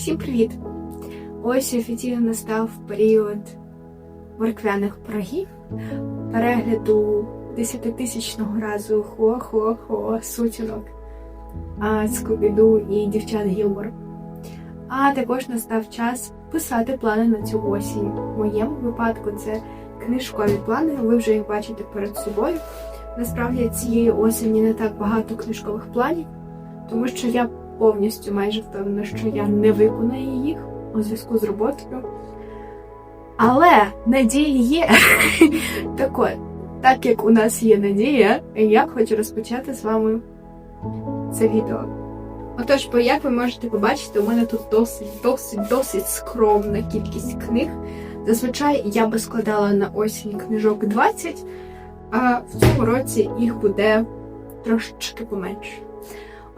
Всім привіт! Ось офіційно настав період морквяних пирогів, перегляду десятитисячного разу хо-хо-хо сутінок, Скубіду і дівчат Гілмор. А також настав час писати плани на цю осінь. В моєму випадку це книжкові плани, ви вже їх бачите перед собою. Насправді цієї осені не так багато книжкових планів, тому що я повністю майже впевнена, що я не виконаю їх у зв'язку з роботою. Але надії є. так от, так як у нас є надія, я хочу розпочати з вами це відео. Отож, бо як ви можете побачити, у мене тут досить, досить, досить скромна кількість книг. Зазвичай я би складала на осінь книжок 20, а в цьому році їх буде трошечки поменше.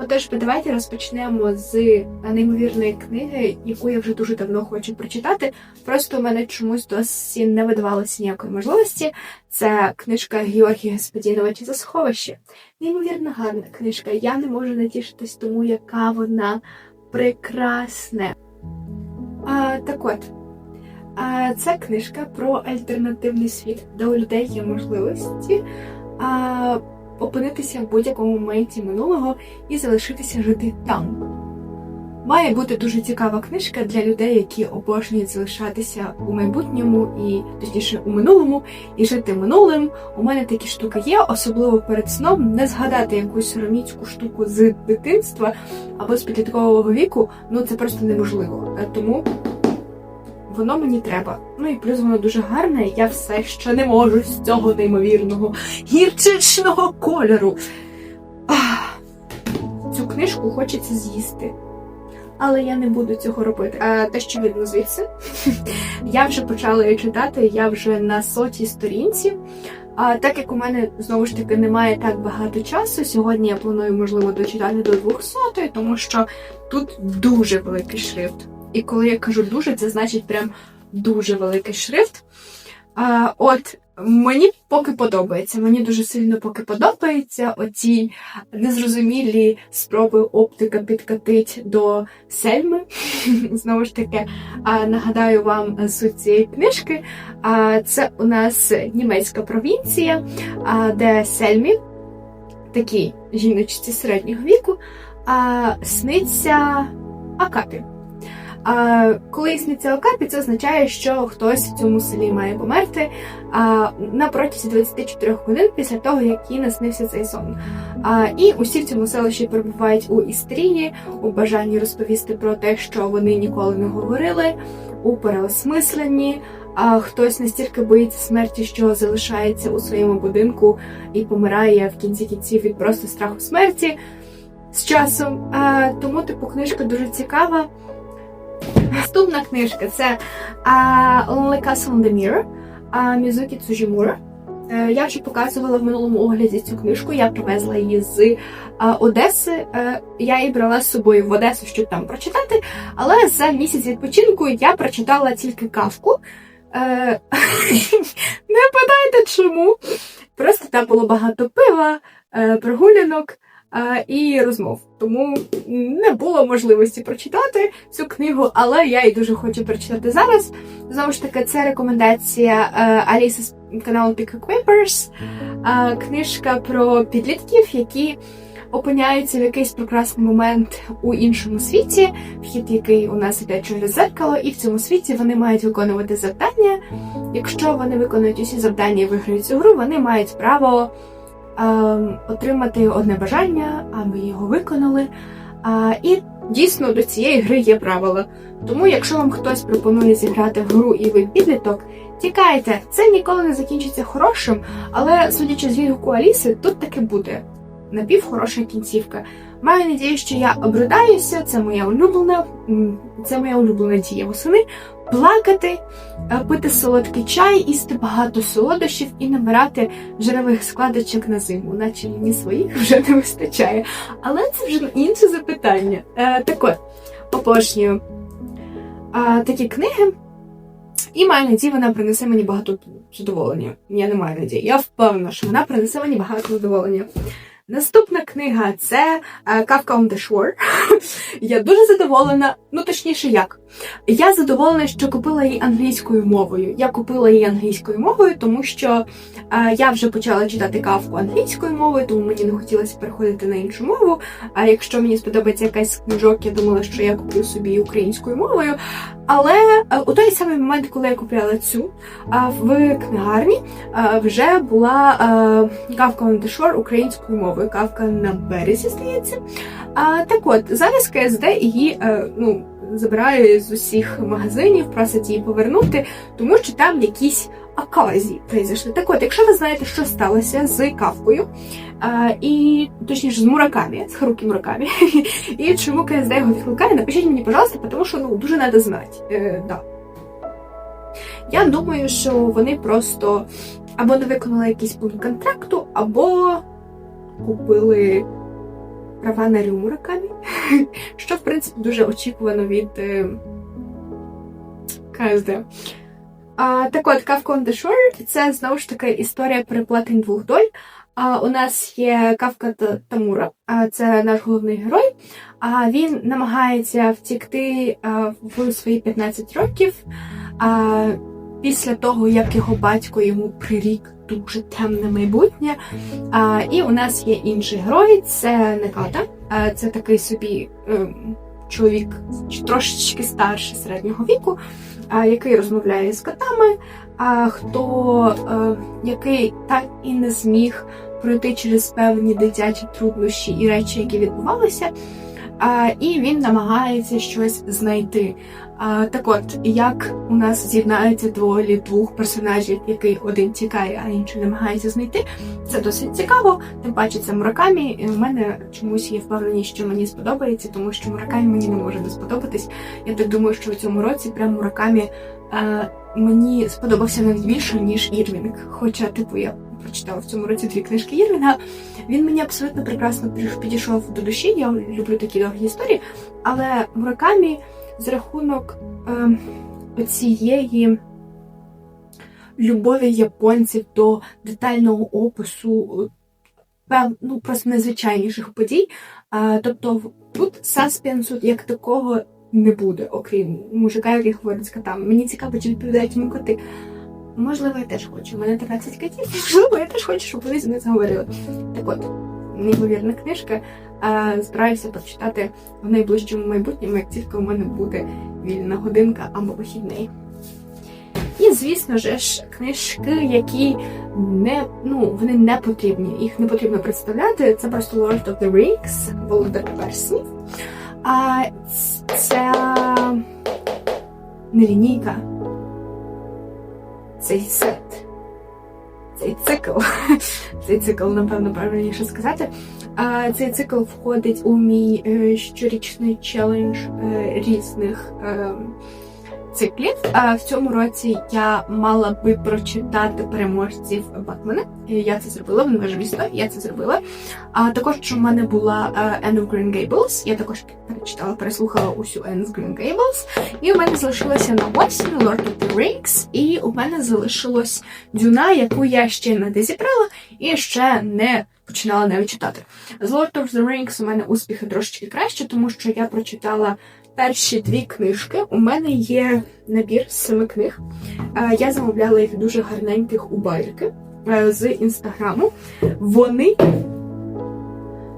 Отож, давайте розпочнемо з неймовірної книги, яку я вже дуже давно хочу прочитати. Просто у мене чомусь досі не видавалося ніякої можливості. Це книжка Георгія Господіновича за сховище. Неймовірно гарна книжка. Я не можу натішитись тому, яка вона прекрасна. А, Так от. А, Це книжка про альтернативний світ, де у людей є можливості. А, опинитися в будь-якому моменті минулого і залишитися жити там. Має бути дуже цікава книжка для людей, які обожнюють залишатися у майбутньому і точніше у минулому і жити минулим. У мене такі штуки є, особливо перед сном не згадати якусь сороміцьку штуку з дитинства або з підліткового віку. Ну це просто неможливо. Тому воно мені треба. Ну і плюс воно дуже гарне, і я все ще не можу з цього неймовірного гірчичного кольору. Ах, цю книжку хочеться з'їсти. Але я не буду цього робити. А те, що видно звідси, я вже почала її читати, я вже на сотій сторінці. А так як у мене знову ж таки немає так багато часу, сьогодні я планую, можливо, дочитати до 200, тому що тут дуже великий шрифт. І коли я кажу дуже, це значить прям дуже великий шрифт. А, От мені поки подобається. Мені дуже сильно поки подобається оці незрозумілі спроби оптика підкатить до сельми. Знову ж таки, а, нагадаю вам суть цієї книжки. А, Це у нас німецька провінція, а, де сельмі, такі жіночці середнього віку, а, сниться Акапі. А коли сниться окапі, це означає, що хтось в цьому селі має померти а, на протязі 24 годин після того, як їй наснився цей сон. А, І усі в цьому селищі перебувають у істерії, у бажанні розповісти про те, що вони ніколи не говорили, у переосмисленні. А хтось настільки боїться смерті, що залишається у своєму будинку і помирає в кінці кінців від просто страху смерті з часом. А, Тому типу книжка дуже цікава. Наступна книжка це Le Castle the Mirror Мізукі Цужімура. Е, Я вже показувала в минулому огляді цю книжку, я привезла її з Одеси. Е, Я її брала з собою в Одесу, щоб там прочитати, але за місяць відпочинку я прочитала тільки кавку. Е, Не питайте чому. Просто там було багато пива, прогулянок і розмов. Тому не було можливості прочитати цю книгу, але я її дуже хочу прочитати зараз. Знову ж таки, це рекомендація Аліси з каналу Pick Papers, книжка про підлітків, які опиняються в якийсь прекрасний момент у іншому світі, вхід який у нас іде через зеркало, і в цьому світі вони мають виконувати завдання. Якщо вони виконують усі завдання і виграють цю гру, вони мають право отримати одне бажання, а ми його виконали. А, І дійсно до цієї гри є правила. Тому, якщо вам хтось пропонує зіграти в гру і ви підліток, тікайте, це ніколи не закінчиться хорошим, але судячи з відгуку Аліси, тут таки буде напівхороша кінцівка. Маю надію, що я обридаюся, це моя улюблена, це моя улюблена дія восени. Плакати, е, пити солодкий чай, їсти багато солодощів і набирати жирових складочок на зиму, наче мені своїх вже не вистачає. Але це вже інше запитання. Е, так от, обожнюю е, такі книги, і маю надію, вона принесе мені багато задоволення. Я не маю надії. Я впевнена, що вона принесе мені багато задоволення. Наступна книга це е, Kafka on the Shore. Я дуже задоволена, ну точніше, як. Я задоволена, що купила її англійською мовою. Я купила її англійською мовою, тому що е, я вже почала читати кавку англійською мовою, тому мені не хотілося переходити на іншу мову. А якщо мені сподобається якась книжок, я думала, що я куплю собі українською мовою. Але е, у той самий момент, коли я купляла цю в книгарні, е, вже була е, кавка the Shore українською мовою. Кавка на березі, здається. Так от, зараз КСД її ну, забирає з усіх магазинів, просить її повернути, тому що там якісь оказії произошли. Так от, якщо ви знаєте, що сталося з кавкою, а, і точніше з мураками, з Харукі Муракамі, і чому КСД його відкликає, напишіть мені, пожалуйста, тому що ну, дуже треба знати. Е, да. Я думаю, що вони просто або не виконали якийсь пункт контракту, або купили права на Рю Муракамі, що, в принципі, дуже очікувано від е, КСД. А, так от, Kafka on the Shore – це знову ж таки історія переплетень двох доль. А, у нас є Кавка Тамура, а, це наш головний герой. А він намагається втікти в свої 15 років. А, після того, як його батько йому прирік дуже темне майбутнє. А, і у нас є інший герой, це Неката. А, це такий собі ем, чоловік трошечки старший середнього віку, який розмовляє з котами, а хто е, який так і не зміг пройти через певні дитячі труднощі і речі, які відбувалися. І він намагається щось знайти. А, так от, як у нас з'єднаються дволі двох персонажів, який один тікає, а інший намагається знайти, це досить цікаво. Тим паче це Муракамі. І у мене чомусь є впевненість, що мені сподобається, тому що Муракамі мені не може не сподобатись. Я так думаю, що в цьому році прям Муракамі е, мені сподобався навіть більше, ніж Ірвінг. Хоча, типу, я прочитала в цьому році дві книжки Ірвінга. Він мені абсолютно прекрасно підійшов до душі. Я люблю такі довгі історії, але Муракамі з рахунок е, оцієї любові японців до детального опису ну, просто незвичайніших подій. Е, тобто тут саспенсу як такого не буде, окрім мужика, який говорить з котами. Мені цікаво, чи відповідають йому коти. Можливо, я теж хочу. У мене 13 котів, можливо, я теж хочу, щоб вони з ними заговорили. Так от, неймовірна книжка. Збираюся почитати в найближчому майбутньому, як тільки у мене буде вільна годинка або вихідний. І, звісно ж, книжки, які не, ну, вони не потрібні, їх не потрібно представляти. Це просто Lord of the Rings, Володар Перснів. А це не лінійка. Цей сет. Цей цикл. Цей цикл, напевно, правильніше сказати. А Цей цикл входить у мій е, щорічний челендж е, різних е, циклів. В цьому році я мала би прочитати переможців Батмена. Я це зробила, вони важливо, я це зробила. А також в мене була Anne of Green Gables, я також перечитала, переслухала усю Anne of Green Gables. І у мене залишилося на осінь Lord of the Rings, і у мене залишилось дюна, яку я ще не дозібрала і ще не починала навіть читати. З Lord of the Rings у мене успіхи трошечки краще, тому що я прочитала перші дві книжки. У мене є набір з семи книг. Е, Я замовляла їх дуже гарненьких у байки е, з інстаграму. Вони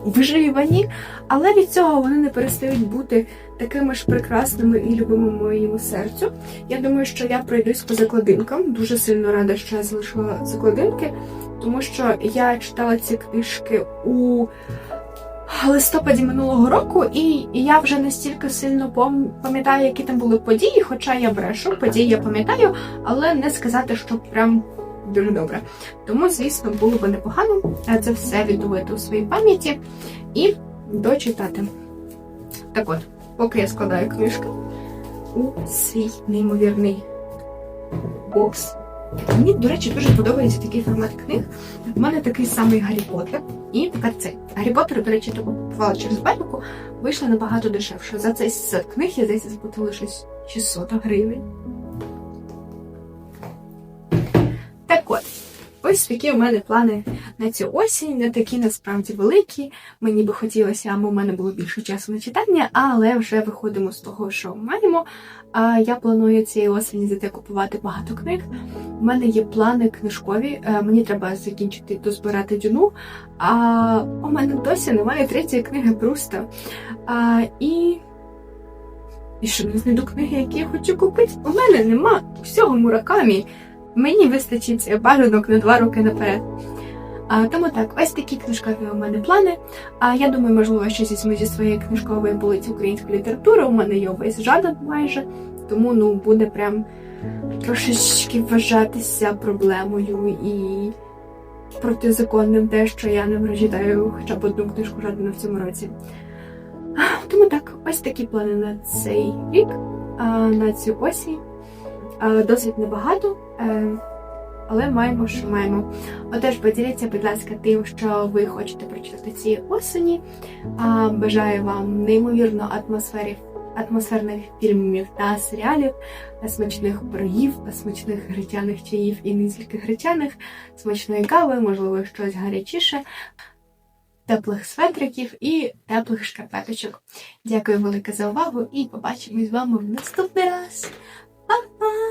вживані, але від цього вони не перестають бути такими ж прекрасними і любими моєму серцю. Я думаю, що я пройдусь по закладинкам. Дуже сильно рада, що я залишила закладинки, тому що я читала ці книжки у листопаді минулого року, і я вже настільки сильно пам'ятаю, які там були події, хоча я брешу, події я пам'ятаю, але не сказати, що прям дуже добре. Тому, звісно, було би непогано це все відновити у своїй пам'яті і дочитати. Так от, поки я складаю книжки у свій неймовірний бокс. Мені, до речі, дуже подобається такий формат книг. У мене такий самий Гаррі Поттер і тепер цей. Гаррі Поттер, до речі, таку купувала через бабіку, вийшла набагато дешевше. За цей сет книг я десь заплатила щось 600 гривень. Ось такі у мене плани на цю осінь, не такі насправді великі. Мені би хотілося, аби у мене було більше часу на читання, але вже виходимо з того, що маємо. А я планую цієї осені зайти купувати багато книг. У мене є плани книжкові. Е, Мені треба закінчити дозбирати дюну. А у мене досі немає третьої книги Пруста. А, і. І що не знайду книги, які я хочу купити? У мене нема всього муракамі. Мені вистачить бажанок на два роки наперед. А, тому так, ось такі книжкові у мене плани. А я думаю, можливо, щось візьму зі своєї книжкової полиці української літератури. У мене є весь жанр майже, тому ну буде прям трошечки вважатися проблемою і протизаконним те, що я не прочитаю хоча б одну книжку жадину в цьому році. Тому так, ось такі плани на цей рік, на цю осінь. А, Досить небагато, е, але маємо, що маємо. Отож, поділіться, будь ласка, тим, що ви хочете прочитати цієї осені. Бажаю вам неймовірно атмосфері, атмосферних фільмів та серіалів, смачних пирогів, смачних гречаних чаїв і не тільки гречаних, смачної кави, можливо, щось гарячіше, теплих светриків і теплих шкарпеточок. Дякую велике за увагу і побачимось з вами в наступний раз. Bye.